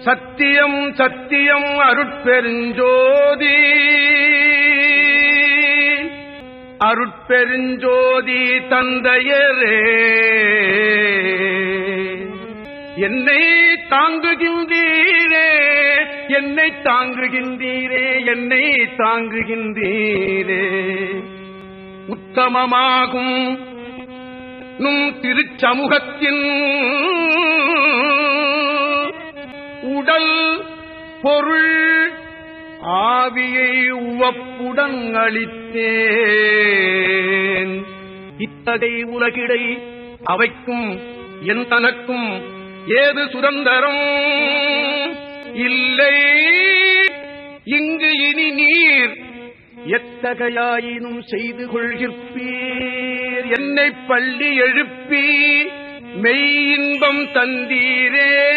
சத்தியம் சத்தியம் அருட்பெருஞ்சோதி. அருட்பெருஞ்சோதி தந்தையரே. என்னை தாங்குகின்றீரே என்னை தாங்குகின்றீரே என்னை தாங்குகின்றீரே. உத்தமமாகும் நும் திருச்சமூகத்தின் உடல் பொருள் ஆவியை உவப்புடன் அளித்தேன். இத்தகை உலகிடை அவைக்கும் என் தனக்கும் ஏது சுதந்திரம்? இல்லை இங்கு இனி நீர் எத்தகையாயினும் செய்து கொள்கிற்பீர் என்னை பள்ளி எழுப்பி மெய் இன்பம் தந்தீரே.